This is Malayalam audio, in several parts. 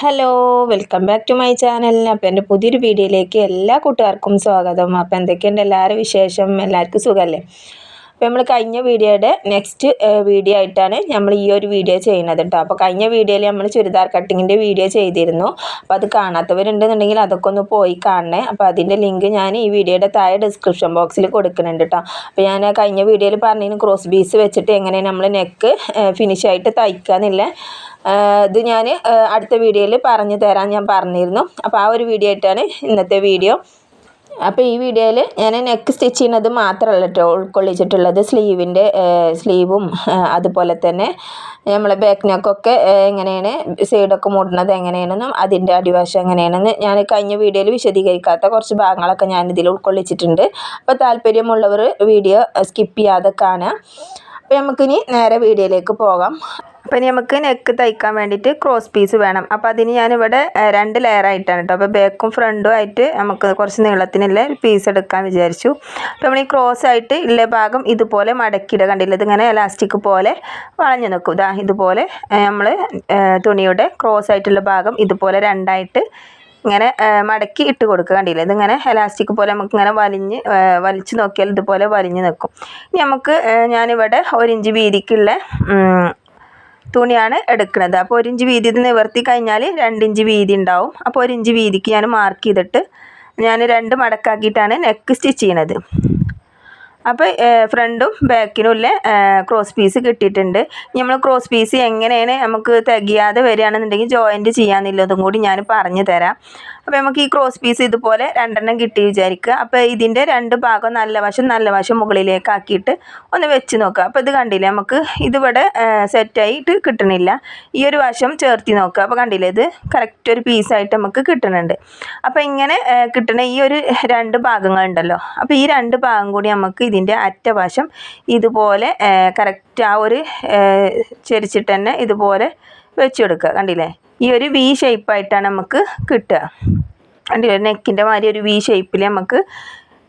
Hello welcome back to my channel അപ്പോൾ എന്റെ പുതിയൊരു വീഡിയോയിലേക്ക് എല്ലാ കൂട്ടുകാർക്കും സ്വാഗതം. അപ്പോൾ എന്തൊക്കെയുണ്ട് എല്ലാവരും വിശേഷം? എല്ലാവർക്കും സുഖമല്ലേ? അപ്പോൾ നമ്മൾ കഴിഞ്ഞ വീഡിയോയുടെ നെക്സ്റ്റ് വീഡിയോ ആയിട്ടാണ് നമ്മൾ ഈ ഒരു വീഡിയോ ചെയ്യുന്നത് കേട്ടോ അപ്പോൾ കഴിഞ്ഞ വീഡിയോയിൽ നമ്മൾ ചുരിദാർ കട്ടിങ്ങിന്റെ വീഡിയോ ചെയ്തിരുന്നു. അപ്പോൾ അത് കാണാത്തവരുണ്ടെന്നുണ്ടെങ്കിൽ അതൊക്കെ ഒന്ന് പോയി കാണണേ. അപ്പോൾ അതിന്റെ ലിങ്ക് ഞാൻ ഈ വീഡിയോയുടെ താഴെ ഡിസ്ക്രിപ്ഷൻ ബോക്സിൽ കൊടുക്കുന്നുണ്ട് കേട്ടോ അപ്പോൾ ഞാൻ കഴിഞ്ഞ വീഡിയോയിൽ പറഞ്ഞതിന് ക്രോസ് ബീസ് വെച്ചിട്ട് എങ്ങനെ നമ്മൾ നെക്ക് ഫിനിഷ് ആയിട്ട് തയ്ക്കുക എന്നില്ല? ഇത് ഞാൻ അടുത്ത വീഡിയോയിൽ പറഞ്ഞു തരാൻ ഞാൻ പറഞ്ഞിരുന്നു. അപ്പോൾ ആ ഒരു വീഡിയോ ആയിട്ടാണ് ഇന്നത്തെ വീഡിയോ. അപ്പോൾ ഈ വീഡിയോയിൽ ഞാൻ നെക്ക് സ്റ്റിച്ച് ചെയ്യുന്നത് മാത്രമല്ല കേട്ടോ ഉൾക്കൊള്ളിച്ചിട്ടുള്ളത് സ്ലീവിന്റെ സ്ലീവും അതുപോലെ തന്നെ നമ്മളെ ബാക്ക് നെക്കൊക്കെ എങ്ങനെയാണ് സൈഡൊക്കെ മൂടുന്നത് എങ്ങനെയാണെന്നും അതിന്റെ അടിവശം എങ്ങനെയാണെന്ന് ഞാൻ കഴിഞ്ഞ വീഡിയോയിൽ വിശദീകരിക്കാത്ത കുറച്ച് ഭാഗങ്ങളൊക്കെ ഞാൻ ഇതിൽ ഉൾക്കൊള്ളിച്ചിട്ടുണ്ട്. അപ്പോൾ താല്പര്യമുള്ളവർ വീഡിയോ സ്കിപ്പ് ചെയ്യാതെ കാണുക. അപ്പോൾ നമുക്കിനി നേരെ വീഡിയോയിലേക്ക് പോകാം. അപ്പോൾ ഇനി നമുക്ക് നെക്ക് തയ്ക്കാൻ വേണ്ടിയിട്ട് ക്രോസ് പീസ് വേണം. അപ്പോൾ അതിന് ഞാനിവിടെ രണ്ട് ലെയർ ആയിട്ടാണ് കേട്ടോ. അപ്പോൾ ബാക്കും ഫ്രണ്ടും ആയിട്ട് നമുക്ക് കുറച്ച് നീളത്തിനുള്ള പീസ് എടുക്കാൻ വിചാരിച്ചു. അപ്പോൾ നമ്മൾ ഈ ക്രോസ് ആയിട്ട് ഉള്ള ഭാഗം ഇതുപോലെ മടക്കിയിടുക. കണ്ടില്ല? ഇതിങ്ങനെ ഇലാസ്റ്റിക് പോലെ വളഞ്ഞു നിൽക്കും. ഇതാ ഇതുപോലെ നമ്മൾ തുണിയുടെ ക്രോസ് ആയിട്ടുള്ള ഭാഗം ഇതുപോലെ രണ്ടായിട്ട് ഇങ്ങനെ മടക്കി ഇട്ട് കൊടുക്കുക. കണ്ടില്ലേ? ഇതിങ്ങനെ ഇലാസ്റ്റിക് പോലെ നമുക്ക് ഇങ്ങനെ വലിഞ്ഞ് വലിച്ചു നോക്കിയാൽ ഇതുപോലെ വലിഞ്ഞ് നിൽക്കും. ഇനി നമുക്ക് ഞാനിവിടെ ഒരു ഇഞ്ച് വീതിക്കുള്ള തുണിയാണ് എടുക്കുന്നത്. അപ്പോൾ ഒരു ഇഞ്ച് വീതി ഇത് നിവർത്തി കഴിഞ്ഞാൽ രണ്ടിഞ്ച് വീതി ഉണ്ടാവും. അപ്പോൾ ഒരു ഇഞ്ച് വീതിക്ക് ഞാൻ മാർക്ക് ചെയ്തിട്ട് ഞാൻ രണ്ട് മടക്കാക്കിയിട്ടാണ് നെക്ക് സ്റ്റിച്ച് ചെയ്യണത്. അപ്പോൾ ഫ്രണ്ടും ബാക്കിനും ഉള്ള ക്രോസ് പീസ് കിട്ടിയിട്ടുണ്ട്. നമ്മൾ ക്രോസ് പീസ് എങ്ങനെയാണ് നമുക്ക് തികയാതെ വരികയാണെന്നുണ്ടെങ്കിൽ ജോയിന്റ് ചെയ്യാമെന്നുള്ളതും കൂടി ഞാൻ പറഞ്ഞു തരാം. അപ്പോൾ നമുക്ക് ഈ ക്രോസ് പീസ് ഇതുപോലെ രണ്ടെണ്ണം കിട്ടി വിചാരിക്കുക. അപ്പോൾ ഇതിന്റെ രണ്ട് ഭാഗം നല്ല വശം നല്ല വശം മുകളിലേക്കാക്കിയിട്ട് ഒന്ന് വെച്ച് നോക്കുക. അപ്പോൾ ഇത് കണ്ടില്ലേ നമുക്ക് ഇതിവിടെ സെറ്റായിട്ട് കിട്ടണില്ല. ഈ ഒരു വശം ചേർത്തി നോക്കുക. അപ്പോൾ കണ്ടില്ലേ ഇത് കറക്റ്റ് ഒരു പീസായിട്ട് നമുക്ക് കിട്ടുന്നുണ്ട് അപ്പോൾ ഇങ്ങനെ കിട്ടണ ഈ ഒരു രണ്ട് ഭാഗങ്ങളുണ്ടല്ലോ അപ്പോൾ ഈ രണ്ട് ഭാഗം കൂടി നമുക്ക് ഇതിന്റെ അറ്റവശം ഇതുപോലെ കറക്റ്റ് ആ ഒരു ചെരിച്ചിട്ട് തന്നെ ഇതുപോലെ വെച്ച് കൊടുക്കുക. കണ്ടില്ലേ? ഈ ഒരു വി ഷേപ്പായിട്ടാണ് നമുക്ക് കിട്ടുക. കണ്ടില്ലേ? നെക്കിന്റെ മാതിരി ഒരു വി ഷേപ്പിൽ നമുക്ക്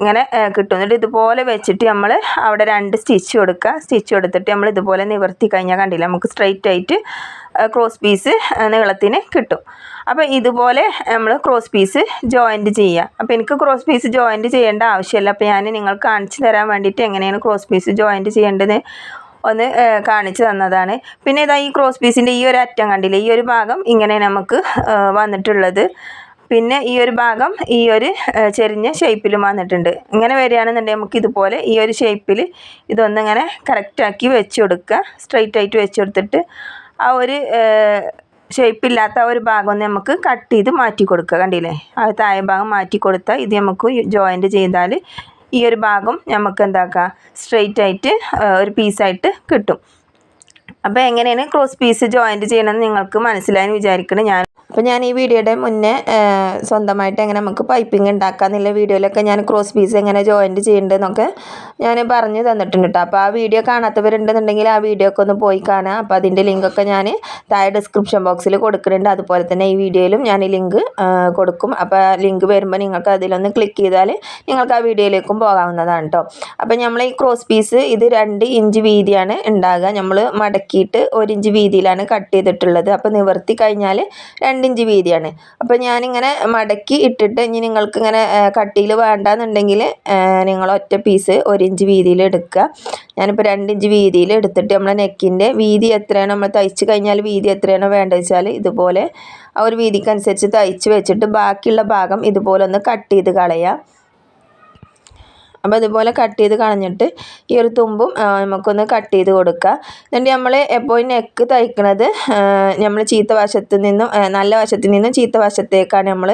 ഇങ്ങനെ കിട്ടും. എന്നിട്ട് ഇതുപോലെ വെച്ചിട്ട് നമ്മൾ അവിടെ രണ്ട് സ്റ്റിച്ച് കൊടുക്കുക. സ്റ്റിച്ച് കൊടുത്തിട്ട് നമ്മൾ ഇതുപോലെ നിവർത്തി കഴിഞ്ഞാൽ കണ്ടില്ല? നമുക്ക് സ്ട്രൈറ്റ് ആയിട്ട് ക്രോസ് പീസ് നീളത്തിന് കിട്ടും. അപ്പോൾ ഇതുപോലെ നമ്മൾ ക്രോസ് പീസ് ജോയിന്റ് ചെയ്യുക. അപ്പോൾ എനിക്ക് ക്രോസ് പീസ് ജോയിന്റ് ചെയ്യേണ്ട ആവശ്യമില്ല. അപ്പോൾ ഞാൻ നിങ്ങൾക്ക് കാണിച്ചു തരാൻ വേണ്ടിയിട്ട് എങ്ങനെയാണ് ക്രോസ് പീസ് ജോയിന്റ് ചെയ്യേണ്ടത്? ഒന്ന് കാണിച്ചു തന്നതാണ്. പിന്നെ ഇതാ ഈ ക്രോസ് പീസിന്റെ ഈ ഒരു അറ്റം കണ്ടില്ലേ? ഈ ഒരു ഭാഗം ഇങ്ങനെ നമുക്ക് വന്നിട്ടുള്ളത്. പിന്നെ ഈ ഒരു ഭാഗം ഈ ഒരു ചെരിഞ്ഞ ഷേപ്പിലും വന്നിട്ടുണ്ട്. ഇങ്ങനെ വരികയാണെന്നുണ്ടെങ്കിൽ നമുക്ക് ഇതുപോലെ ഈ ഒരു ഷേപ്പിൽ ഇതൊന്നിങ്ങനെ കറക്റ്റാക്കി വെച്ച് കൊടുക്കുക. സ്ട്രൈറ്റ് ആയിട്ട് വെച്ച് കൊടുത്തിട്ട് ആ ഒരു ഷേപ്പില്ലാത്ത ഒരു ഭാഗം ഒന്ന് നമുക്ക് കട്ട് ചെയ്ത് മാറ്റി കൊടുക്കുക. കണ്ടില്ലേ? ആ താഴെ ഭാഗം മാറ്റി കൊടുത്താൽ ഇത് നമുക്ക് ജോയിന്റ് ചെയ്താൽ ഈ ഒരു ഭാഗം നമുക്ക് എന്താക്കാം? സ്ട്രെയിറ്റ് ആയിട്ട് ഒരു പീസായിട്ട് കിട്ടും. അപ്പോൾ എങ്ങനെയാണ് ക്രോസ് പീസ് ജോയിന്റ് ചെയ്യണമെന്ന് നിങ്ങൾക്ക് മനസ്സിലായെന്ന് വിചാരിക്കണം. ഞാൻ അപ്പോൾ ഞാൻ ഈ വീഡിയോയുടെ മുന്നേ സ്വന്തമായിട്ട് എങ്ങനെ നമുക്ക് പൈപ്പിംഗ് ഉണ്ടാക്കാമെന്നുള്ള വീഡിയോയിലൊക്കെ ഞാൻ ക്രോസ് പീസ് എങ്ങനെ ജോയിന്റ് ചെയ്യേണ്ടതെന്നൊക്കെ ഞാൻ പറഞ്ഞു തന്നിട്ടുണ്ട് കേട്ടോ അപ്പോൾ ആ വീഡിയോ കാണാത്തവരുണ്ടെന്നുണ്ടെങ്കിൽ ആ വീഡിയോ ഒക്കെ ഒന്ന് പോയി കാണാം. അപ്പോൾ അതിന്റെ ലിങ്കൊക്കെ ഞാൻ താഴെ ഡിസ്ക്രിപ്ഷൻ ബോക്സിൽ കൊടുക്കുന്നുണ്ട്. അതുപോലെ തന്നെ ഈ വീഡിയോയിലും ഞാൻ ഈ ലിങ്ക് കൊടുക്കും. അപ്പോൾ ലിങ്ക് വരുമ്പോൾ നിങ്ങൾക്ക് അതിലൊന്ന് ക്ലിക്ക് ചെയ്താൽ നിങ്ങൾക്ക് ആ വീഡിയോയിലേക്കും പോകാവുന്നതാണ് കേട്ടോ അപ്പോൾ നമ്മൾ ഈ ക്രോസ് പീസ് ഇത് രണ്ട് ഇഞ്ച് വീതിയാണ് ഉണ്ടാകുക. നമ്മൾ മടക്കിയിട്ട് ഒരു ഇഞ്ച് വീതിയിലാണ് കട്ട് ചെയ്തിട്ടുള്ളത്. അപ്പോൾ നിവർത്തി കഴിഞ്ഞാൽ രണ്ട് ഇഞ്ച് വീതിയാണ്. അപ്പോൾ ഞാനിങ്ങനെ മടക്കി ഇട്ടിട്ട് ഇനി നിങ്ങൾക്ക് ഇങ്ങനെ കട്ടിയിൽ വേണ്ടാന്നുണ്ടെങ്കിൽ നിങ്ങൾ ഒറ്റ പീസ് ഒരിഞ്ച് വീതിയിൽ എടുക്കുക. ഞാനിപ്പോൾ രണ്ട് ഇഞ്ച് വീതിയിൽ എടുത്തിട്ട് നമ്മളെ നെക്കിന്റെ വീതി എത്രയാണോ നമ്മൾ തയ്ച്ച് കഴിഞ്ഞാൽ വീതി എത്രയാണോ വേണ്ടത് വെച്ചാൽ ഇതുപോലെ ആ ഒരു വീതിക്കനുസരിച്ച് തയ്ച്ച് വെച്ചിട്ട് ബാക്കിയുള്ള ഭാഗം ഇതുപോലെ ഒന്ന് കട്ട് ചെയ്ത് കളയാം അപ്പോൾ ഇതുപോലെ കട്ട് ചെയ്ത് കളഞ്ഞിട്ട് ഈ ഒരു തുമ്പും നമുക്കൊന്ന് കട്ട് ചെയ്ത് കൊടുക്കുക. എന്നിട്ട് നമ്മൾ എപ്പോഴും നെക്ക് തയ്ക്കുന്നത് നമ്മൾ ചീത്ത വശത്ത് നിന്നും നല്ല വശത്ത് നിന്നും ചീത്ത വശത്തേക്കാണ് നമ്മൾ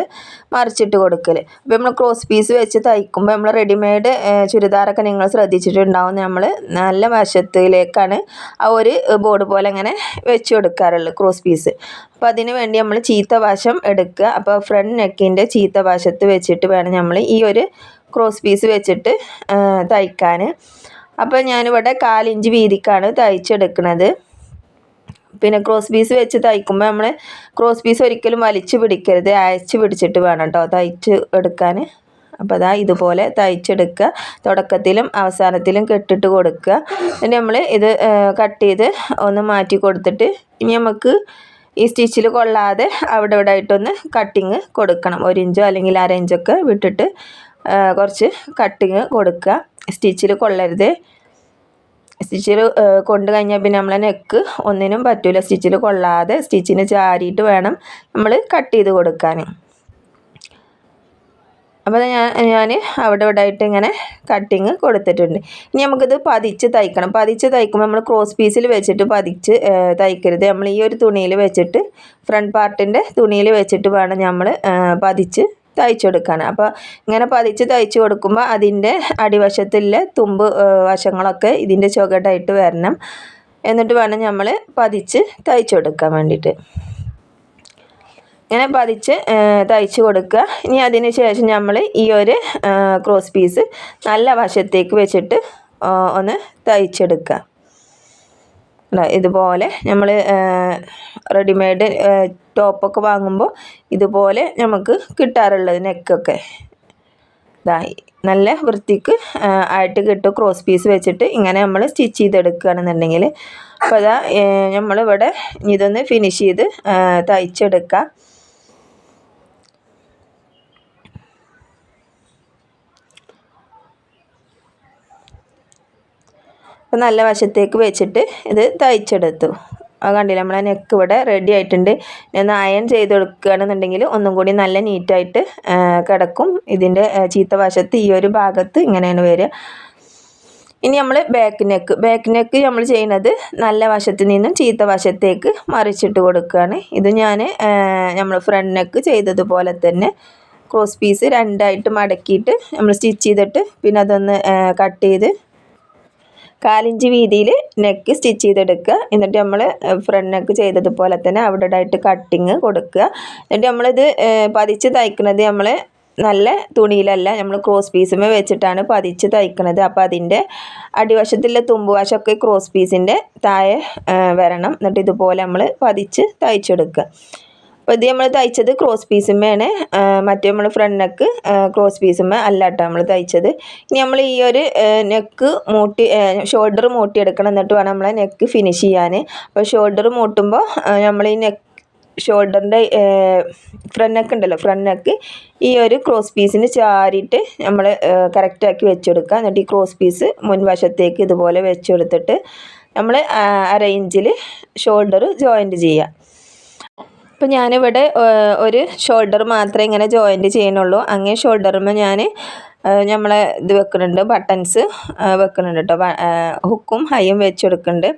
മറിച്ചിട്ട് കൊടുക്കൽ അപ്പോൾ നമ്മൾ ക്രോസ് പീസ് വെച്ച് തയ്ക്കുമ്പോൾ നമ്മൾ റെഡിമെയ്ഡ് ചുരിദാറൊക്കെ നിങ്ങൾ ശ്രദ്ധിച്ചിട്ടുണ്ടാവും. നമ്മൾ നല്ല വശത്തിലേക്കാണ് ആ ഒരു ബോർഡ് പോലെ അങ്ങനെ വെച്ച് കൊടുക്കാറുള്ളത് ക്രോസ് പീസ് അപ്പോൾ അതിന് വേണ്ടി നമ്മൾ ചീത്ത വശം എടുക്കുക. അപ്പോൾ ഫ്രണ്ട് നെക്കിന്റെ ചീത്ത വശത്ത് വെച്ചിട്ട് വേണം നമ്മൾ ഈ ഒരു ക്രോസ് പീസ് വെച്ചിട്ട് തയ്ക്കാൻ അപ്പോൾ ഞാനിവിടെ കാലിഞ്ച് വീതിക്കാണ് തയ്ച്ചെടുക്കുന്നത് പിന്നെ ക്രോസ് പീസ് വെച്ച് തയ്ക്കുമ്പോൾ നമ്മൾ ക്രോസ് പീസ് ഒരിക്കലും വലിച്ചു പിടിക്കരുത്. അയച്ച് പിടിച്ചിട്ട് വേണം കേട്ടോ തയ്ച്ച് എടുക്കാൻ അപ്പോൾ അതാ ഇതുപോലെ തയ്ച്ചെടുക്കുക. തുടക്കത്തിലും അവസാനത്തിലും കെട്ടിട്ട് കൊടുക്കുക. പിന്നെ നമ്മൾ ഇത് കട്ട് ചെയ്ത് ഒന്ന് മാറ്റി കൊടുത്തിട്ട് ഇനി നമുക്ക് ഈ സ്റ്റിച്ചിൽ കൊള്ളാതെ അവിടെ ഇവിടെ ആയിട്ടൊന്ന് കട്ടിങ് കൊടുക്കണം. ഒരു ഇഞ്ചോ അല്ലെങ്കിൽ അര ഇഞ്ചൊക്കെ വിട്ടിട്ട് കുറച്ച് കട്ടിങ് കൊടുക്കുക. സ്റ്റിച്ചിൽ കൊള്ളരുത്. സ്റ്റിച്ചിൽ കൊണ്ട് കഴിഞ്ഞാൽ പിന്നെ നമ്മളെ നെക്ക് ഒന്നിനും പറ്റില്ല സ്റ്റിച്ചിൽ കൊള്ളാതെ സ്റ്റിച്ചിന് ചാരിയിട്ട് വേണം നമ്മൾ കട്ട് ചെയ്ത് കൊടുക്കാൻ അപ്പോൾ ഞാൻ ഞാൻ അവിടെ ഇവിടെ ആയിട്ട് ഇങ്ങനെ കട്ടിങ് കൊടുത്തിട്ടുണ്ട്. ഇനി നമുക്കിത് പതിച്ച് തയ്ക്കണം. പതിച്ച് തയ്ക്കുമ്പോൾ നമ്മൾ ക്രോസ് പീസിൽ വെച്ചിട്ട് പതിച്ച് തയ്ക്കരുത്. നമ്മൾ ഈ ഒരു തുണിയിൽ വെച്ചിട്ട് ഫ്രണ്ട് പാർട്ടിന്റെ തുണിയിൽ വെച്ചിട്ട് വേണം നമ്മൾ പതിച്ച് തയ്ച്ചെടുക്കാൻ അപ്പോൾ ഇങ്ങനെ പതിച്ച് തയ്ച്ച് കൊടുക്കുമ്പോൾ അതിന്റെ അടിവശത്തുള്ള തുമ്പ് വശങ്ങളൊക്കെ ഇതിന്റെ ചുവടായിട്ട് വരണം. എന്നിട്ട് വേണം നമ്മൾ പതിച്ച് തയ്ച്ചെടുക്കാൻ വേണ്ടിയിട്ട്. ഇങ്ങനെ പതിച്ച് തയ്ച്ച് കൊടുക്കുക. ഇനി അതിന് ശേഷം നമ്മൾ ഈ ഒരു ക്രോസ് പീസ് നല്ല വശത്തേക്ക് വെച്ചിട്ട് ഒന്ന് തയ്ച്ചെടുക്കുക. ഇതുപോലെ നമ്മൾ റെഡിമെയ്ഡ് ടോപ്പൊക്കെ വാങ്ങുമ്പോൾ ഇതുപോലെ നമുക്ക് കിട്ടാറുള്ളത് നെക്കൊക്കെ. ഇതായി നല്ല വൃത്തിക്ക് ആയിട്ട് കിട്ടും. ക്രോസ് പീസ് വെച്ചിട്ട് ഇങ്ങനെ നമ്മൾ സ്റ്റിച്ച് ചെയ്തെടുക്കുകയാണെന്നുണ്ടെങ്കിൽ അപ്പോൾ അതാ നമ്മളിവിടെ ഇതൊന്ന് ഫിനിഷ് ചെയ്ത് തയ്ച്ചെടുക്കുക അപ്പോൾ നല്ല വശത്തേക്ക് വെച്ചിട്ട് ഇത് തയ്ച്ചെടുത്തു. അത് കണ്ടില്ല നമ്മളെ നെക്ക് ഇവിടെ റെഡി ആയിട്ടുണ്ട്. ഒന്ന് അയൺ ചെയ്ത് കൊടുക്കുകയാണെന്നുണ്ടെങ്കിൽ ഒന്നും കൂടി നല്ല നീറ്റായിട്ട് കിടക്കും. ഇതിന്റെ ചീത്ത വശത്ത് ഈ ഒരു ഭാഗത്ത് ഇങ്ങനെയാണ് വരിക. ഇനി നമ്മൾ ബാക്ക് നെക്ക് ബാക്ക് നെക്ക് നമ്മൾ ചെയ്യുന്നത് നല്ല വശത്ത് നിന്നും ചീത്ത വശത്തേക്ക് മറിച്ചിട്ട് കൊടുക്കുകയാണ്. ഇത് ഞാൻ നമ്മൾ ഫ്രണ്ട് നെക്ക് ചെയ്തതുപോലെ തന്നെ ക്രോസ് പീസ് രണ്ടായിട്ട് മടക്കിയിട്ട് നമ്മൾ സ്റ്റിച്ച് ചെയ്തിട്ട് പിന്നെ അതൊന്ന് കട്ട് ചെയ്ത് കാലിഞ്ച് വീതിയിൽ നെക്ക് സ്റ്റിച്ച് ചെയ്തെടുക്കുക. എന്നിട്ട് നമ്മൾ ഫ്രണ്ട് നെക്ക് ചെയ്തതുപോലെ തന്നെ അവിടെ ആയിട്ട് കട്ടിങ് കൊടുക്കുക. എന്നിട്ട് നമ്മളിത് പതിച്ച് തയ്ക്കുന്നത് നമ്മൾ നല്ല തുണിയിലല്ല നമ്മൾ ക്രോസ് പീസുമേ വെച്ചിട്ടാണ് പതിച്ച് തയ്ക്കുന്നത് അപ്പോൾ അതിന്റെ അടിവശത്തിലെ തുമ്പുവശമൊക്കെ ക്രോസ് പീസിന്റെ താഴെ വരണം. എന്നിട്ട് ഇതുപോലെ നമ്മൾ പതിച്ച് തയ്ച്ചെടുക്കുക. അപ്പോൾ ഇത് നമ്മൾ തയ്ച്ചത് ക്രോസ് പീസുമ്മയാണ് മറ്റേ നമ്മൾ ഫ്രണ്ട് നെക്ക് ക്രോസ് പീസുമ്മ അല്ല കേട്ടോ നമ്മൾ തയ്ച്ചത്. ഇനി നമ്മൾ ഈ ഒരു നെക്ക് മൂട്ടി ഷോൾഡർ മൂട്ടിയെടുക്കണം എന്നിട്ട് വേണം നമ്മളെ നെക്ക് ഫിനിഷ് ചെയ്യാൻ അപ്പോൾ ഷോൾഡർ മൂട്ടുമ്പോൾ നമ്മൾ ഈ നെക്ക് ഷോൾഡറിന്റെ ഫ്രണ്ട് നെക്ക് ഉണ്ടല്ലോ ഫ്രണ്ട് നെക്ക് ഈ ഒരു ക്രോസ് പീസിന് ചാരിയിട്ട് നമ്മൾ കറക്റ്റാക്കി വെച്ചെടുക്കുക. എന്നിട്ട് ഈ ക്രോസ് പീസ് മുൻവശത്തേക്ക് ഇതുപോലെ വെച്ചെടുത്തിട്ട് നമ്മൾ അര ഇഞ്ചിൽ ഷോൾഡർ ജോയിന്റ് ചെയ്യുക. അപ്പോൾ ഞാനിവിടെ ഒരു ഷോൾഡർ മാത്രമേ ഇങ്ങനെ ജോയിന്റ് ചെയ്യണുള്ളൂ അങ്ങേ ഷോൾഡറുമ്പോൾ ഞാൻ നമ്മളെ ഇത് വെക്കുന്നുണ്ട് ബട്ടൺസ് വെക്കുന്നുണ്ട് കേട്ടോ ഹുക്കും ഹൈയും വെച്ചെടുക്കുന്നുണ്ട്.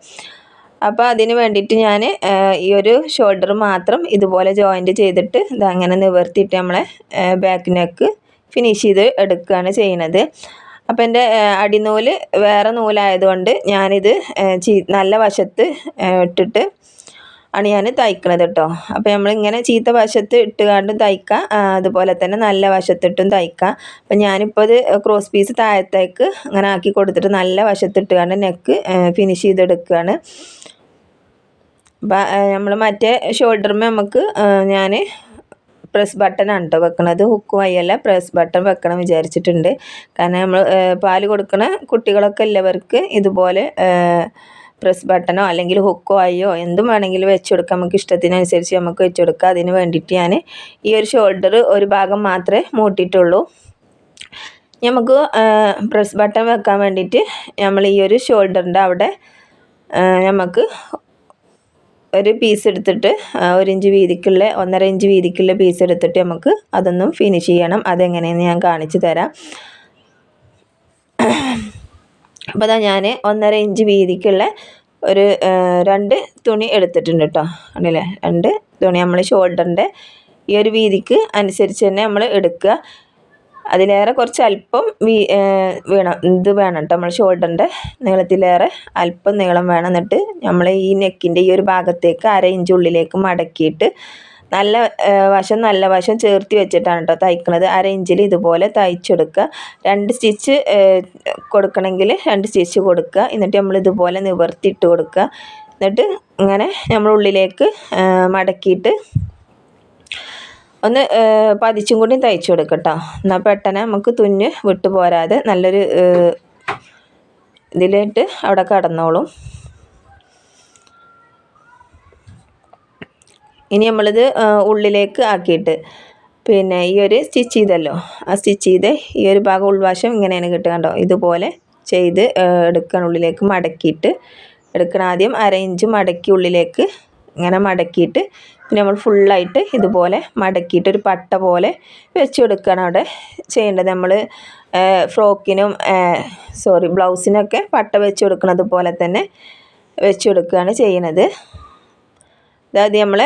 അപ്പോൾ അതിന് വേണ്ടിയിട്ട് ഞാൻ ഈ ഒരു ഷോൾഡർ മാത്രം ഇതുപോലെ ജോയിന്റ് ചെയ്തിട്ട് ഇത് അങ്ങനെ നിവർത്തിയിട്ട് നമ്മളെ ബാക്ക് നെക്ക് ഫിനിഷ് ചെയ്ത് എടുക്കുകയാണ് ചെയ്യുന്നത് അപ്പോൾ എന്റെ അടിനൂൽ വേറെ നൂലായതുകൊണ്ട് ഞാനിത് ചീ- നല്ല വശത്ത് ഇട്ടിട്ട് ആണ് ഞാൻ തയ്ക്കണത് കേട്ടോ അപ്പോൾ നമ്മളിങ്ങനെ ചീത്ത വശത്ത് ഇട്ടുകാണ്ടും തയ്ക്കാം. അതുപോലെ തന്നെ നല്ല വശത്തിട്ടും തയ്ക്കാം. അപ്പം ഞാനിപ്പോൾ ഇത് ക്രോസ് പീസ് താഴത്തേക്ക് അങ്ങനെ ആക്കി കൊടുത്തിട്ട് നല്ല വശത്തിട്ടുകാണ്ട് നെക്ക് ഫിനിഷ് ചെയ്തെടുക്കുകയാണ് നമ്മൾ മറ്റേ ഷോൾഡറുമേ നമുക്ക് ഞാൻ പ്രസ് ബട്ടണാണ് കേട്ടോ വെക്കണത്. ഹുക്ക് വയ്യല്ല പ്രസ് ബട്ടൺ വെക്കണം വിചാരിച്ചിട്ടുണ്ട്. കാരണം നമ്മൾ പാൽ കൊടുക്കണ കുട്ടികളൊക്കെ ഉള്ളവർക്ക് ഇതുപോലെ പ്രസ് ബട്ടണോ അല്ലെങ്കിൽ ഹുക്കോ ആയോ എന്തും വേണമെങ്കിലും വെച്ച് കൊടുക്കാം നമുക്ക് ഇഷ്ടത്തിനനുസരിച്ച് നമുക്ക് വെച്ച് കൊടുക്കാം അതിന് വേണ്ടിയിട്ട് ഞാൻ ഈ ഒരു ഷോൾഡർ ഒരു ഭാഗം മാത്രമേ മൂട്ടിയിട്ടുള്ളൂ. നമുക്ക് പ്രസ് ബട്ടൺ വെക്കാൻ വേണ്ടിയിട്ട് നമ്മൾ ഈ ഒരു ഷോൾഡറിന്റെ അവിടെ നമുക്ക് ഒരു പീസ് എടുത്തിട്ട് ഒരിഞ്ച് ഒരു ഇഞ്ച് വീതിക്കുള്ള ഒന്നര ഇഞ്ച് വീതിക്കുള്ള പീസ് എടുത്തിട്ട് നമുക്ക് അതൊന്നും ഫിനിഷ് ചെയ്യണം. അതെങ്ങനെയെന്ന് ഞാൻ കാണിച്ചു തരാം. അപ്പോൾ അതാ ഞാൻ ഒന്നര ഇഞ്ച് വീതിക്കുള്ള ഒരു രണ്ട് തുണി എടുത്തിട്ടുണ്ട് കേട്ടോ കണ്ടില്ലേ? രണ്ട് തുണി നമ്മൾ ഷോൾഡറിന്റെ ഈ ഒരു വീതിക്ക് അനുസരിച്ച് തന്നെ നമ്മൾ എടുക്കുക. അതിലേറെ കുറച്ച് അല്പം വീ വേണം. ഇത് വേണം കേട്ടോ നമ്മൾ ഷോൾഡറിന്റെ നീളത്തിലേറെ അല്പം നീളം വേണം എന്നിട്ട് നമ്മൾ ഈ നെക്കിന്റെ ഈ ഒരു ഭാഗത്തേക്ക് അര ഇഞ്ച് ഉള്ളിലേക്ക് മടക്കിയിട്ട് നല്ല വശം നല്ല വശം ചേർത്തി വെച്ചിട്ടാണ് കേട്ടോ തയ്ക്കുന്നത് അര ഇഞ്ചിൽ ഇതുപോലെ തയ്ച്ചെടുക്കുക. രണ്ട് സ്റ്റിച്ച് കൊടുക്കണമെങ്കിൽ രണ്ട് സ്റ്റിച്ച് കൊടുക്കുക. എന്നിട്ട് നമ്മൾ ഇതുപോലെ നിവർത്തിയിട്ട് കൊടുക്കുക. എന്നിട്ട് ഇങ്ങനെ നമ്മൾ ഉള്ളിലേക്ക് മടക്കിയിട്ട് ഒന്ന് പതിച്ചും കൂടി തയ്ച്ചു കൊടുക്കുക കേട്ടോ എന്നാൽ പെട്ടെന്ന് നമുക്ക് തുന്ന് വിട്ടു പോരാതെ നല്ലൊരു ഇതിലിട്ട് അവിടെ കടന്നോളും. ഇനി നമ്മളിത് ഉള്ളിലേക്ക് ആക്കിയിട്ട് പിന്നെ ഈ ഒരു സ്റ്റിച്ച് ചെയ്തല്ലോ. ആ സ്റ്റിച്ച് ചെയ്ത് ഈ ഒരു ഭാഗം ഉൾവശം ഇങ്ങനെയാണ് കിട്ടുക ഇതുപോലെ ചെയ്ത് എടുക്കണം ഉള്ളിലേക്ക് മടക്കിയിട്ട് എടുക്കണം ആദ്യം അര ഇഞ്ച് മടക്കി ഉള്ളിലേക്ക് ഇങ്ങനെ മടക്കിയിട്ട് പിന്നെ നമ്മൾ ഫുള്ളായിട്ട് ഇതുപോലെ മടക്കിയിട്ട് ഒരു പട്ട പോലെ വെച്ച് കൊടുക്കണം അവിടെ ചെയ്യേണ്ടത്. നമ്മൾ ഫ്രോക്കിനും സോറി ബ്ലൗസിനൊക്കെ പട്ട വെച്ച് കൊടുക്കുന്നത് പോലെ തന്നെ വെച്ച് കൊടുക്കുകയാണ് ചെയ്യുന്നത് അതായത് നമ്മൾ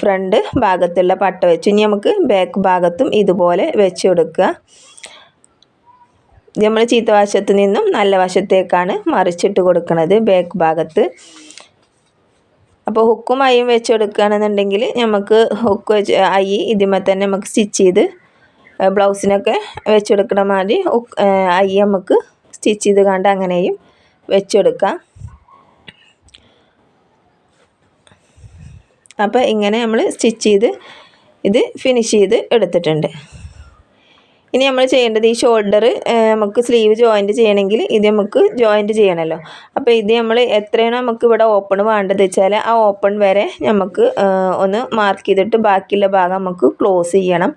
ഫ്രണ്ട് ഭാഗത്തുള്ള പട്ട വെച്ച് ഇനി നമുക്ക് ബാക്ക് ഭാഗത്തും ഇതുപോലെ വെച്ച് കൊടുക്കുക. നമ്മൾ ചീത്ത വശത്ത് നിന്നും നല്ല വശത്തേക്കാണ് മറിച്ചിട്ട് കൊടുക്കുന്നത് ബാക്ക് ഭാഗത്ത്. അപ്പോൾ ഹുക്കും അയ്യും വെച്ച് കൊടുക്കുകയാണെന്നുണ്ടെങ്കിൽ നമുക്ക് ഹുക്ക് വെച്ച് അയ്യ് ഇതിമേ തന്നെ നമുക്ക് സ്റ്റിച്ച് ചെയ്ത് ബ്ലൗസിനൊക്കെ വെച്ച് കൊടുക്കണ മാതിരി ഹുക്ക് അൈ നമുക്ക് സ്റ്റിച്ച് ചെയ്ത് കണ്ട് അങ്ങനെയും വെച്ചെടുക്കാം അപ്പോൾ ഇങ്ങനെ നമ്മൾ സ്റ്റിച്ച് ചെയ്ത് ഇത് ഫിനിഷ് ചെയ്ത് എടുത്തിട്ടുണ്ട്. ഇനി നമ്മൾ ചെയ്യേണ്ടത് ഈ ഷോൾഡർ നമുക്ക് സ്ലീവ് ജോയിന്റ് ചെയ്യണമെങ്കിൽ ഇത് നമുക്ക് ജോയിന്റ് ചെയ്യണമല്ലോ. അപ്പോൾ ഇത് നമ്മൾ എത്രയാണോ നമുക്ക് ഇവിടെ ഓപ്പൺ വേണ്ടത് വെച്ചാൽ ആ ഓപ്പൺ വരെ നമുക്ക് ഒന്ന് മാർക്ക് ചെയ്തിട്ട് ബാക്കിയുള്ള ഭാഗം നമുക്ക് ക്ലോസ് ചെയ്യണം.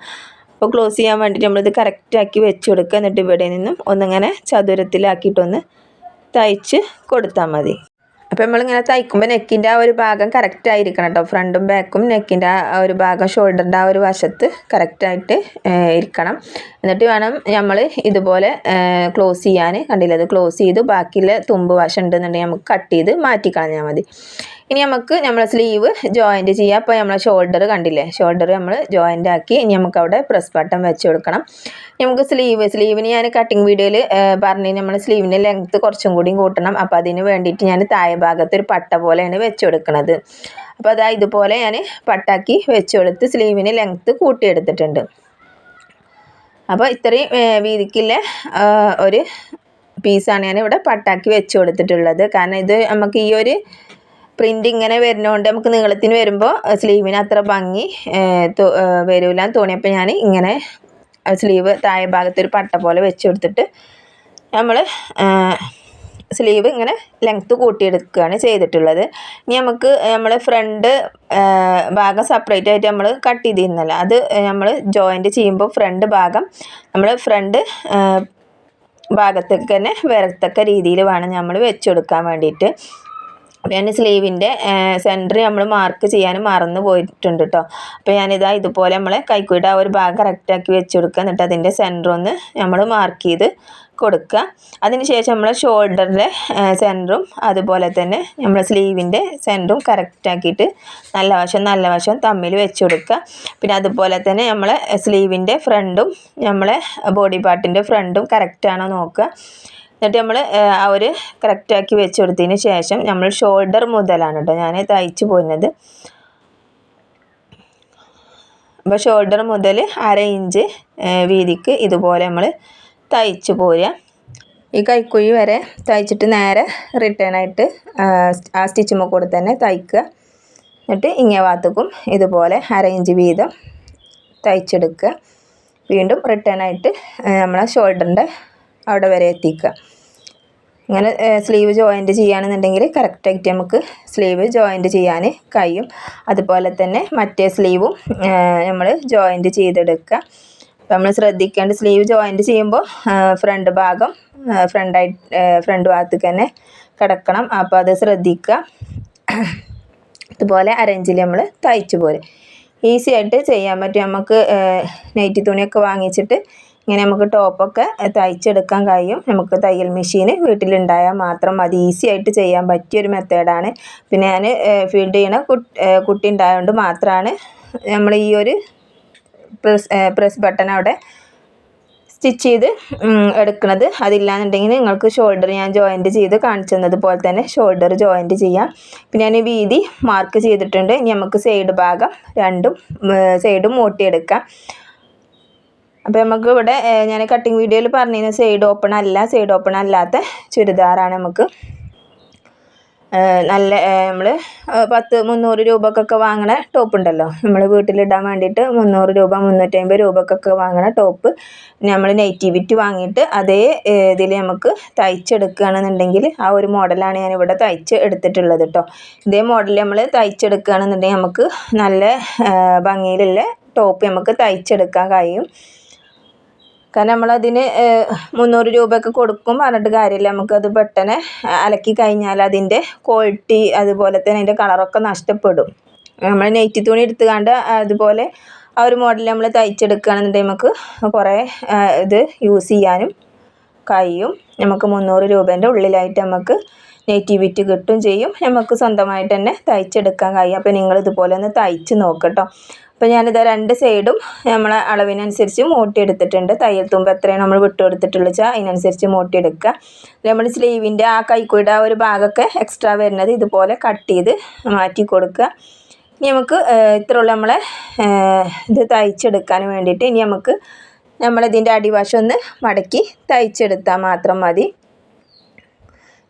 അപ്പോൾ ക്ലോസ് ചെയ്യാൻ വേണ്ടിയിട്ട് നമ്മളിത് കറക്റ്റാക്കി വെച്ച് കൊടുക്കുക. എന്നിട്ട് ഇവിടെ നിന്നും ഒന്നിങ്ങനെ ചതുരത്തിലാക്കിയിട്ടൊന്ന് തയ്ച്ച് കൊടുത്താൽ മതി. അപ്പോൾ നമ്മളിങ്ങനെ തയ്ക്കുമ്പോൾ നെക്കിന്റെ ആ ഒരു ഭാഗം കറക്റ്റ് ആയിരിക്കണം കേട്ടോ ഫ്രണ്ടും ബാക്കും നെക്കിന്റെ ആ ഒരു ഭാഗം ഷോൾഡറിന്റെ ആ ഒരു വശത്ത് കറക്റ്റായിട്ട് ഇരിക്കണം. എന്നിട്ട് വേണം നമ്മൾ ഇതുപോലെ ക്ലോസ് ചെയ്യാൻ കണ്ടില്ല? അത് ക്ലോസ് ചെയ്ത്. ബാക്കിയുള്ള തുമ്പ് വശം ഉണ്ടെന്നുണ്ടെങ്കിൽ നമുക്ക് കട്ട് ചെയ്ത് മാറ്റി കളഞ്ഞാൽ മതി. ഇനി നമുക്ക് നമ്മളെ സ്ലീവ് ജോയിന്റ് ചെയ്യാം. അപ്പോൾ നമ്മളെ ഷോൾഡർ കണ്ടില്ലേ? ഷോൾഡർ നമ്മൾ ജോയിന്റ് ആക്കി ഇനി നമുക്ക് അവിടെ പ്രസ് ബട്ടൺ വെച്ച് കൊടുക്കണം. നമുക്ക് സ്ലീവ് സ്ലീവിന് ഞാൻ കട്ടിങ് വീഡിയോയിൽ പറഞ്ഞ് നമ്മൾ സ്ലീവിന്റെ ലെങ്ത്ത് കുറച്ചും കൂടി കൂട്ടണം. അപ്പോൾ അതിന് വേണ്ടിയിട്ട് ഞാൻ താഴെ ഭാഗത്ത് ഒരു പട്ട പോലെയാണ് വെച്ച് കൊടുക്കുന്നത് അപ്പോൾ അതാ ഇതുപോലെ ഞാൻ പട്ടാക്കി വെച്ച് കൊടുത്ത് സ്ലീവിന് ലെങ്ത്ത് കൂട്ടിയെടുത്തിട്ടുണ്ട്. അപ്പോൾ ഇത്രയും വീതിക്കുള്ള ഒരു പീസാണ് ഞാൻ ഇവിടെ പട്ടാക്കി വെച്ച് കൊടുത്തിട്ടുള്ളത്. കാരണം ഇത് നമുക്ക് ഈ ഒരു പ്രിന്റ് ഇങ്ങനെ വരുന്നതുകൊണ്ട് നമുക്ക് നീളത്തിന് വരുമ്പോൾ സ്ലീവിന് അത്ര ഭംഗി വരില്ല തോന്നിയപ്പോൾ ഞാൻ ഇങ്ങനെ സ്ലീവ് താഴെ ഭാഗത്തൊരു പട്ട പോലെ വെച്ച് കൊടുത്തിട്ട് നമ്മൾ സ്ലീവ് ഇങ്ങനെ ലെങ്ത്ത് കൂട്ടിയെടുക്കുകയാണ് ചെയ്തിട്ടുള്ളത്. ഇനി നമുക്ക് നമ്മൾ ഫ്രണ്ട് ഭാഗം സെപ്പറേറ്റ് ആയിട്ട് നമ്മൾ കട്ട് ചെയ്തിരുന്നല്ലോ. അത് നമ്മൾ ജോയിന്റ് ചെയ്യുമ്പോൾ ഫ്രണ്ട് ഭാഗം നമ്മൾ ഫ്രണ്ട് ഭാഗത്തേക്ക് തന്നെ വരത്തക്ക രീതിയിൽ വേണം നമ്മൾ വെച്ച് കൊടുക്കാൻ വേണ്ടിയിട്ട്. അപ്പോൾ ഞാൻ സ്ലീവിന്റെ സെന്റർ നമ്മൾ മാർക്ക് ചെയ്യാൻ മറന്നു പോയിട്ടുണ്ട് കേട്ടോ അപ്പോൾ ഞാനിതാ ഇതുപോലെ നമ്മൾ കൈക്കൂടെ ആ ഒരു ഭാഗം കറക്റ്റാക്കി വെച്ച് കൊടുക്കുക എന്നിട്ട് അതിന്റെ സെന്റർ ഒന്ന് നമ്മൾ മാർക്ക് ചെയ്ത് കൊടുക്കുക. അതിന് ശേഷം നമ്മൾ ഷോൾഡറിന്റെ സെന്ററും അതുപോലെ തന്നെ നമ്മൾ സ്ലീവിന്റെ സെന്ററും കറക്റ്റാക്കിയിട്ട് നല്ല വശം നല്ല വശം തമ്മിൽ വെച്ച് കൊടുക്കുക പിന്നെ അതുപോലെ തന്നെ നമ്മൾ സ്ലീവിന്റെ ഫ്രണ്ടും നമ്മളെ ബോഡി പാർട്ടിന്റെ ഫ്രണ്ടും കറക്റ്റാണോ നോക്കുക. എന്നിട്ട് നമ്മൾ ആ ഒരു കറക്റ്റാക്കി വെച്ച് കൊടുത്തതിന് ശേഷം നമ്മൾ ഷോൾഡർ മുതലാണ് കേട്ടോ ഞാൻ തയ്ച്ച് പോരുന്നത്. അപ്പോൾ ഷോൾഡർ മുതൽ അര ഇഞ്ച് വീതിക്ക് ഇതുപോലെ നമ്മൾ തയ്ച്ച് പോരുക. ഈ കൈക്കുഴി വരെ തയ്ച്ചിട്ട് നേരെ റിട്ടേൺ ആയിട്ട് ആ സ്റ്റിച്ചുമ്മ കൂടെ തന്നെ തയ്ക്കുക. എന്നിട്ട് ഇങ്ങേ ഭാഗത്തേക്കും ഇതുപോലെ അര ഇഞ്ച് വീതം തയ്ച്ചെടുക്കുക. വീണ്ടും റിട്ടേൺ ആയിട്ട് നമ്മളെ ഷോൾഡറിന്റെ അവിടെ വരെ എത്തിക്കുക. ഇങ്ങനെ സ്ലീവ് ജോയിന്റ് ചെയ്യുകയാണെന്നുണ്ടെങ്കിൽ കറക്റ്റായിട്ട് നമുക്ക് സ്ലീവ് ജോയിന്റ് ചെയ്യാൻ കഴിയും. അതുപോലെ തന്നെ മറ്റേ സ്ലീവും നമ്മൾ ജോയിന്റ് ചെയ്തെടുക്കുക. അപ്പോൾ നമ്മൾ ശ്രദ്ധിക്കേണ്ട സ്ലീവ് ജോയിന്റ് ചെയ്യുമ്പോൾ ഫ്രണ്ട് ഭാഗം ഫ്രണ്ടായി ഫ്രണ്ട് ഭാഗത്തേക്ക് തന്നെ കിടക്കണം. അപ്പോൾ അത് ശ്രദ്ധിക്കുക. അതുപോലെ അരഞ്ചിൽ നമ്മൾ തയ്ച്ചു പോരും. ഈസി ആയിട്ട് ചെയ്യാൻ പറ്റും. നമുക്ക് നൈറ്റി തുണിയൊക്കെ വാങ്ങിച്ചിട്ട് ഇങ്ങനെ നമുക്ക് ടോപ്പൊക്കെ തയ്ച്ചെടുക്കാൻ കഴിയും. നമുക്ക് തയ്യൽ മെഷീൻ വീട്ടിലുണ്ടായാൽ മാത്രം മതി. ഈസി ആയിട്ട് ചെയ്യാൻ പറ്റിയൊരു മെത്തേഡാണ് പിന്നെ ഞാൻ ഫീൽഡ് ചെയ്യണ കുട്ടി ഉണ്ടായതുകൊണ്ട് മാത്രമാണ് നമ്മൾ ഈ ഒരു പ്രസ് പ്രസ് ബട്ടൺ അവിടെ സ്റ്റിച്ച് ചെയ്ത് എടുക്കുന്നത് അതില്ലാന്നുണ്ടെങ്കിൽ നിങ്ങൾക്ക് ഷോൾഡർ ഞാൻ ജോയിന്റ് ചെയ്ത് കാണിച്ചു തന്നതുപോലെ തന്നെ ഷോൾഡർ ജോയിന്റ് ചെയ്യാം. പിന്നെ ഞാൻ വീതി മാർക്ക് ചെയ്തിട്ടുണ്ട്. ഇനി നമുക്ക് സൈഡ് ഭാഗം രണ്ടും സൈഡും മൂട്ടിയെടുക്കാം. അപ്പോൾ നമുക്ക് ഇവിടെ ഞാൻ കട്ടിങ് വീഡിയോയിൽ പറഞ്ഞിരുന്ന സൈഡ് ഓപ്പൺ അല്ല സൈഡ് ഓപ്പൺ അല്ലാത്ത ചുരിദാറാണ് നമുക്ക്. നല്ല നമ്മൾ പത്ത് മുന്നൂറ് രൂപക്കൊക്കെ വാങ്ങണ ടോപ്പ് ഉണ്ടല്ലോ. നമ്മൾ വീട്ടിലിടാൻ വേണ്ടിയിട്ട് മുന്നൂറ് രൂപ മുന്നൂറ്റമ്പത് രൂപക്കൊക്കെ വാങ്ങണ ടോപ്പ് നമ്മൾ നെറ്റിവിറ്റി വാങ്ങിയിട്ട് അതേ ഇതിൽ നമുക്ക് തയ്ച്ചെടുക്കുകയാണെന്നുണ്ടെങ്കിൽ ആ ഒരു മോഡലാണ് ഞാൻ ഇവിടെ തയ്ച്ച് എടുത്തിട്ടുള്ളത് കേട്ടോ ഇതേ മോഡൽ നമ്മൾ തയ്ച്ചെടുക്കുകയാണെന്നുണ്ടെങ്കിൽ നമുക്ക് നല്ല ഭംഗിയിലുള്ള ടോപ്പ് നമുക്ക് തയ്ച്ചെടുക്കാൻ കഴിയും. കാരണം നമ്മളതിന് മുന്നൂറ് രൂപയൊക്കെ കൊടുക്കും പറഞ്ഞിട്ട് കാര്യമില്ല. നമുക്കത് പെട്ടെന്ന് അലക്കി കഴിഞ്ഞാൽ അതിന്റെ ക്വാളിറ്റി അതുപോലെ തന്നെ അതിന്റെ കളറൊക്കെ നഷ്ടപ്പെടും. നമ്മൾ നെയ്റ്റ് തുണി എടുത്തുകൊണ്ട് അതുപോലെ ആ ഒരു മോഡൽ നമ്മൾ തയ്ച്ചെടുക്കുകയാണെന്നുണ്ടെങ്കിൽ നമുക്ക് കുറേ ഇത് യൂസ് ചെയ്യാനും കഴിയും. നമുക്ക് മുന്നൂറ് രൂപേന്റെ ഉള്ളിലായിട്ട് നമുക്ക് നെയ്റ്റി ബിറ്റ് കിട്ടും ചെയ്യും. നമുക്ക് സ്വന്തമായിട്ട് തന്നെ തയ്ച്ചെടുക്കാൻ കഴിയും. അപ്പോൾ നിങ്ങൾ ഇതുപോലെ ഒന്ന് തയ്ച്ച് നോക്കട്ടോ. അപ്പോൾ ഞാനിത് രണ്ട് സൈഡും നമ്മളെ അളവിനനുസരിച്ച് മൂട്ടിയെടുത്തിട്ടുണ്ട്. തയ്യൽ തുമ്പ് എത്രയാണ് നമ്മൾ വിട്ടു കൊടുത്തിട്ടുള്ളത് വെച്ചാൽ അതിനനുസരിച്ച് മൂട്ടിയെടുക്കുക. നമ്മൾ സ്ലീവിന്റെ ആ കൈക്കൂടെ ആ ഒരു ഭാഗമൊക്കെ എക്സ്ട്രാ വരുന്നത് ഇതുപോലെ കട്ട് ചെയ്ത് മാറ്റി കൊടുക്കുക. ഇനി നമുക്ക് ഇത്രയുള്ള നമ്മളെ ഇത് തയ്ച്ചെടുക്കാൻ വേണ്ടിയിട്ട്. ഇനി നമുക്ക് നമ്മളിതിന്റെ അടിവശം ഒന്ന് മടക്കി തയ്ച്ചെടുത്താൽ മാത്രം മതി.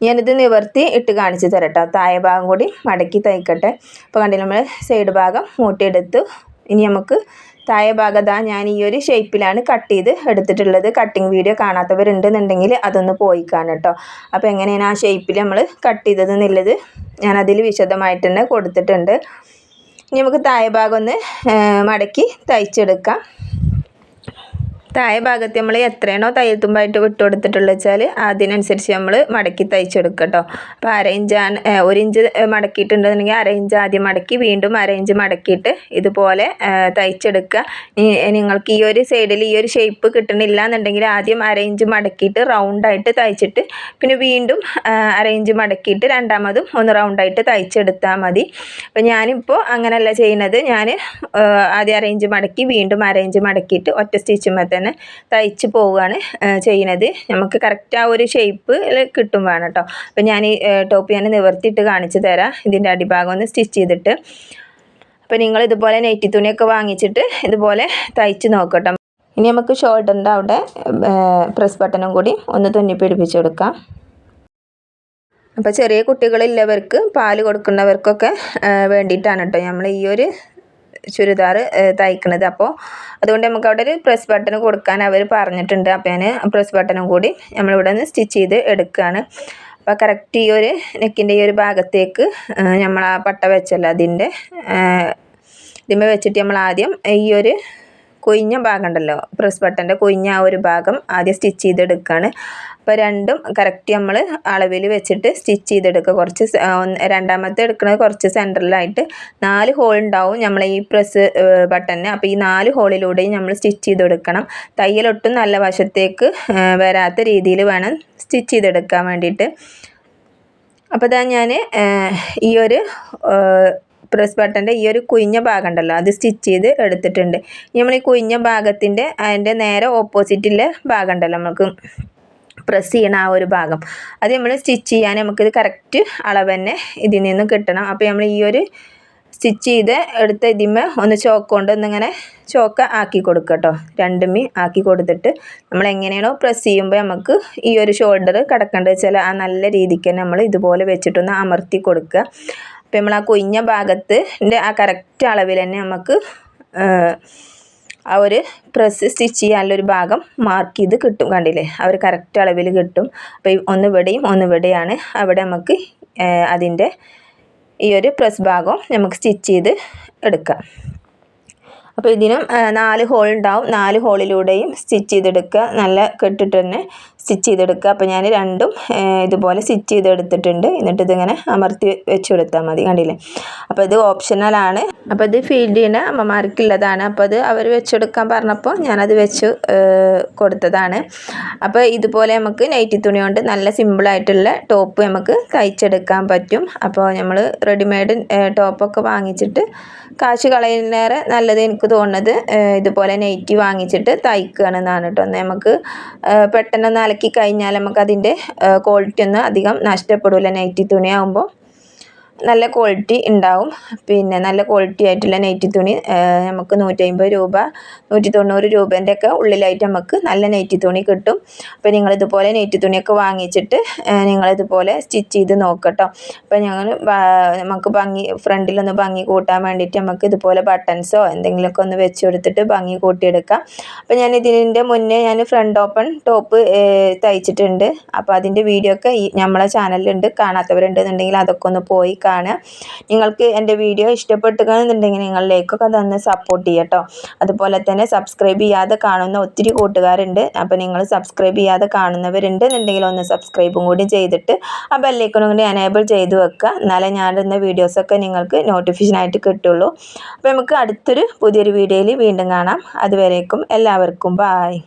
ഞാനിത് നിവർത്തി ഇട്ട് കാണിച്ചു തരട്ടോ. താഴെ ഭാഗം കൂടി മടക്കി തയ്ക്കട്ടെ. അപ്പോൾ കണ്ടില്ല നമ്മൾ സൈഡ് ഭാഗം മൂട്ടിയെടുത്ത്. ഇനി നമുക്ക് താഴെ ഭാഗതാ ഞാൻ ഈ ഒരു ഷേപ്പിലാണ് കട്ട് ചെയ്ത് എടുത്തിട്ടുള്ളത്. കട്ടിങ് വീഡിയോ കാണാത്തവരുണ്ടെന്നുണ്ടെങ്കിൽ അതൊന്ന് പോയി കാണും കേട്ടോ അപ്പോൾ എങ്ങനെയാണ് ആ ഷേപ്പിൽ നമ്മൾ കട്ട് ചെയ്തത് എന്നുള്ളത് ഞാൻ അതിൽ വിശദമായിട്ട് തന്നെ കൊടുത്തിട്ടുണ്ട്. ഇനി നമുക്ക് താഴെ ഭാഗം ഒന്ന് മടക്കി തയ്ച്ചെടുക്കാം. താഴെ ഭാഗത്ത് നമ്മൾ എത്രയാണോ തയ്യൽ തുമ്പായിട്ട് വിട്ടു കൊടുത്തിട്ടുള്ളത് വെച്ചാൽ അതിനനുസരിച്ച് നമ്മൾ മടക്കി തയ്ച്ചെടുക്കുക കേട്ടോ അപ്പോൾ അര ഇഞ്ചാണ് ഒരു ഇഞ്ച് മടക്കിയിട്ടുണ്ടെന്നുണ്ടെങ്കിൽ അര ഇഞ്ച് ആദ്യം മടക്കി വീണ്ടും അര ഇഞ്ച് മടക്കിയിട്ട് ഇതുപോലെ തയ്ച്ചെടുക്കുക. നിങ്ങൾക്ക് ഈ ഒരു സൈഡിൽ ഈ ഒരു ഷേപ്പ് കിട്ടണില്ല എന്നുണ്ടെങ്കിൽ ആദ്യം അര ഇഞ്ച് മടക്കിയിട്ട് റൗണ്ടായിട്ട് തയ്ച്ചിട്ട് പിന്നെ വീണ്ടും അര ഇഞ്ച് മടക്കിയിട്ട് രണ്ടാമതും ഒന്ന് റൗണ്ടായിട്ട് തയ്ച്ചെടുത്താൽ മതി. അപ്പോൾ ഞാനിപ്പോൾ അങ്ങനെയല്ല ചെയ്യുന്നത് ഞാൻ ആദ്യം അര ഇഞ്ച് മടക്കി വീണ്ടും അര ഇഞ്ച് മടക്കിയിട്ട് ഒറ്റ സ്റ്റിച്ചുമ്പോൾ തന്നെ തയ്ച്ച് പോവുകയാണ് ചെയ്യുന്നത്. നമുക്ക് കറക്റ്റ് ആ ഒരു ഷേപ്പ് കിട്ടും വേണം കേട്ടോ അപ്പോൾ ഞാൻ ഈ ടോപ്പ് ഞാൻ നിവർത്തിയിട്ട് കാണിച്ചു തരാം. ഇതിന്റെ അടിഭാഗം ഒന്ന് സ്റ്റിച്ച് ചെയ്തിട്ട്. അപ്പോൾ നിങ്ങൾ ഇതുപോലെ നെറ്റി തുണിയൊക്കെ വാങ്ങിച്ചിട്ട് ഇതുപോലെ തയ്ച്ച് നോക്കട്ടോ. ഇനി നമുക്ക് ഷോൾഡറിന്റെ അവിടെ പ്രസ് ബട്ടണും കൂടി ഒന്ന് തുന്നി പിടിപ്പിച്ച് കൊടുക്കാം. അപ്പോൾ ചെറിയ കുട്ടികളില്ലവർക്ക് പാൽ കൊടുക്കുന്നവർക്കൊക്കെ വേണ്ടിയിട്ടാണ് കേട്ടോ നമ്മൾ ഈ ഒരു ചുരിദാർ തയ്ക്കുന്നത് അപ്പോൾ അതുകൊണ്ട് നമുക്ക് അവിടെ ഒരു പ്രസ് ബട്ടൺ കൊടുക്കാൻ അവർ പറഞ്ഞിട്ടുണ്ട്. അപ്പോൾ ഞാൻ പ്രസ് ബട്ടണും കൂടി നമ്മളിവിടെ നിന്ന് സ്റ്റിച്ച് ചെയ്ത് എടുക്കുകയാണ്. അപ്പോൾ കറക്റ്റ് ഈ ഒരു നെക്കിന്റെ ഈ ഒരു ഭാഗത്തേക്ക് നമ്മൾ ആ പട്ട വെച്ചല്ലോ അതിന്റെ ഇതിന്മേൽ വെച്ചിട്ട് നമ്മൾ ആദ്യം ഈ ഒരു കൊയിഞ്ഞ ഭാഗം ഉണ്ടല്ലോ പ്രസ് ബട്ടന്റെ കൊയിഞ്ഞ ആ ഒരു ഭാഗം ആദ്യം സ്റ്റിച്ച് ചെയ്തെടുക്കുകയാണ് അപ്പോൾ രണ്ടും കറക്റ്റ് നമ്മൾ അളവിൽ വെച്ചിട്ട് സ്റ്റിച്ച് ചെയ്തെടുക്കുക. കുറച്ച് രണ്ടാമത്തെ എടുക്കുന്നത് കുറച്ച് സെന്ററിലായിട്ട് നാല് ഹോൾ ഉണ്ടാവും നമ്മൾ ഈ പ്രസ് ബട്ടണിന് അപ്പോൾ ഈ നാല് ഹോളിലൂടെയും നമ്മൾ സ്റ്റിച്ച് ചെയ്തെടുക്കണം. തയ്യലൊട്ടും നല്ല വശത്തേക്ക് വരാത്ത രീതിയിൽ വേണം സ്റ്റിച്ച് ചെയ്തെടുക്കാൻ വേണ്ടിയിട്ട്. അപ്പോൾ ഇതാ ഞാൻ ഈ ഒരു പ്രസ് ബട്ടന്റെ ഈ ഒരു കുഞ്ഞ ഭാഗം ഉണ്ടല്ലോ അത് സ്റ്റിച്ച് ചെയ്ത് എടുത്തിട്ടുണ്ട്. നമ്മൾ ഈ കുഞ്ഞ ഭാഗത്തിന്റെ അതിന്റെ നേരെ ഓപ്പോസിറ്റിലെ ഭാഗം ഉണ്ടല്ലോ നമുക്ക് പ്രസ് ചെയ്യണ ആ ഒരു ഭാഗം. അത് നമ്മൾ സ്റ്റിച്ച് ചെയ്യാൻ നമുക്കിത് കറക്റ്റ് അളവ് തന്നെ ഇതിൽ നിന്ന് കിട്ടണം. അപ്പോൾ നമ്മൾ ഈ ഒരു സ്റ്റിച്ച് ചെയ്ത് എടുത്ത ഇതിമേ ഒന്ന് ചോക്ക് കൊണ്ട് ഒന്നിങ്ങനെ ചോക്ക ആക്കി കൊടുക്കുക കേട്ടോ. രണ്ടുമി ആക്കി കൊടുത്തിട്ട് നമ്മൾ എങ്ങനെയാണോ പ്രസ് ചെയ്യുമ്പോൾ നമുക്ക് ഈ ഒരു ഷോൾഡർ കിടക്കേണ്ടത് വെച്ചാൽ ആ നല്ല രീതിക്ക് തന്നെ നമ്മൾ ഇതുപോലെ വെച്ചിട്ടൊന്ന് അമർത്തി കൊടുക്കുക. അപ്പോൾ നമ്മൾ ആ കൊയ്ഞ്ഞ ഭാഗത്ത് ആ കറക്റ്റ് അളവിൽ തന്നെ നമുക്ക് ആ ഒരു പ്രസ് സ്റ്റിച്ച് ചെയ്യാനുള്ളൊരു ഭാഗം മാർക്ക് ചെയ്ത് കിട്ടും കണ്ടില്ലേ? ആ ഒരു കറക്റ്റ് അളവിൽ കിട്ടും. അപ്പോൾ ഒന്ന് ഇവിടെയും ഒന്ന് ഇവിടെയാണ് അവിടെ നമുക്ക് അതിന്റെ ഈ ഒരു പ്രസ് ഭാഗം നമുക്ക് സ്റ്റിച്ച് ചെയ്ത് എടുക്കാം. അപ്പോൾ ഇതിനും നാല് ഹോൾ ഉണ്ടാവും. നാല് ഹോളിലൂടെയും സ്റ്റിച്ച് ചെയ്തെടുക്കുക. നല്ല കെട്ടിട്ട് തന്നെ സ്റ്റിച്ച് ചെയ്തെടുക്കുക അപ്പോൾ ഞാൻ രണ്ടും ഇതുപോലെ സ്റ്റിച്ച് ചെയ്തെടുത്തിട്ടുണ്ട് എന്നിട്ട് ഇതിങ്ങനെ അമർത്തി വെച്ച് കൊടുത്താൽ മതി. കണ്ടില്ലേ? അപ്പോൾ ഇത് ഓപ്ഷണലാണ് അപ്പോൾ ഇത് ഫീൽഡ് ചെയ്യുന്ന അമ്മമാർക്കുള്ളതാണ്. അപ്പോൾ അത് അവർ വെച്ചെടുക്കാൻ പറഞ്ഞപ്പോൾ ഞാനത് വെച്ച് കൊടുത്തതാണ്. അപ്പോൾ ഇതുപോലെ നമുക്ക് നൈറ്റി തുണി കൊണ്ട് നല്ല സിമ്പിളായിട്ടുള്ള ടോപ്പ് നമുക്ക് തയ്ച്ചെടുക്കാൻ പറ്റും. അപ്പോൾ നമ്മൾ റെഡിമെയ്ഡ് ടോപ്പൊക്കെ വാങ്ങിച്ചിട്ട് കാശ് കളയുന്നേറെ നല്ലത് എനിക്ക് തോന്നുന്നത് ഇതുപോലെ നെയ്റ്റി വാങ്ങിച്ചിട്ട് തയ്ക്കുകയാണെന്നാണ് കേട്ടോ. നമുക്ക് പെട്ടെന്ന് അലക്കി കഴിഞ്ഞാൽ നമുക്ക് അതിന്റെ ക്വാളിറ്റി ഒന്നും അധികം നഷ്ടപ്പെടില്ല നൈറ്റി തുണിയാകുമ്പോൾ നല്ല ക്വാളിറ്റി ഉണ്ടാവും പിന്നെ നല്ല ക്വാളിറ്റി ആയിട്ടുള്ള നൈറ്റി തുണി നമുക്ക് നൂറ്റമ്പത് രൂപ നൂറ്റി തൊണ്ണൂറ് രൂപേന്റെ ഒക്കെ ഉള്ളിലായിട്ട് നമുക്ക് നല്ല നൈറ്റി തുണി കിട്ടും. അപ്പോൾ നിങ്ങളിതുപോലെ നൈറ്റി തുണിയൊക്കെ വാങ്ങിച്ചിട്ട് നിങ്ങളിതുപോലെ സ്റ്റിച്ച് ചെയ്ത് നോക്കട്ടോ. അപ്പോൾ ഞങ്ങൾ നമുക്ക് ഭംഗി ഫ്രണ്ടിലൊന്ന് ഭംഗി കൂട്ടാൻ വേണ്ടിയിട്ട് നമുക്ക് ഇതുപോലെ ബട്ടൺസോ എന്തെങ്കിലുമൊക്കെ ഒന്ന് വെച്ച് കൊടുത്തിട്ട് ഭംഗി കൂട്ടിയെടുക്കാം. അപ്പോൾ ഞാൻ ഇതിന്റെ മുന്നേ ഞാൻ ഫ്രണ്ട് ഓപ്പൺ ടോപ്പ് തയ്ച്ചിട്ടുണ്ട്. അപ്പോൾ അതിന്റെ വീഡിയോ ഒക്കെ ഈ നമ്മളെ ചാനലിലുണ്ട് കാണാത്തവരുണ്ടെന്നുണ്ടെങ്കിൽ അതൊക്കെ ഒന്ന് പോയി കാണുക നിങ്ങൾക്ക് എന്റെ വീഡിയോ ഇഷ്ടപ്പെട്ടുകയെന്നുണ്ടെങ്കിൽ നിങ്ങൾ ലൈക്കൊക്കെ തന്ന് സപ്പോർട്ട് ചെയ്യട്ടോ. അതുപോലെ തന്നെ സബ്സ്ക്രൈബ് ചെയ്യാതെ കാണുന്ന ഒത്തിരി കൂട്ടുകാരുണ്ട്. അപ്പോൾ നിങ്ങൾ സബ്സ്ക്രൈബ് ചെയ്യാതെ കാണുന്നവരുണ്ട് എന്നുണ്ടെങ്കിൽ ഒന്ന് സബ്സ്ക്രൈബും കൂടി ചെയ്തിട്ട് ആ ബെല്ലൈക്കണും കൂടി എനേബിൾ ചെയ്ത് വെക്കുക. എന്നാലേ ഞാനിടുന്ന വീഡിയോസൊക്കെ നിങ്ങൾക്ക് നോട്ടിഫിക്കേഷനായിട്ട് കിട്ടുള്ളൂ. അപ്പോൾ നമുക്ക് അടുത്തൊരു പുതിയൊരു വീഡിയോയിൽ വീണ്ടും കാണാം. അതുവരേക്കും എല്ലാവർക്കും ബായ്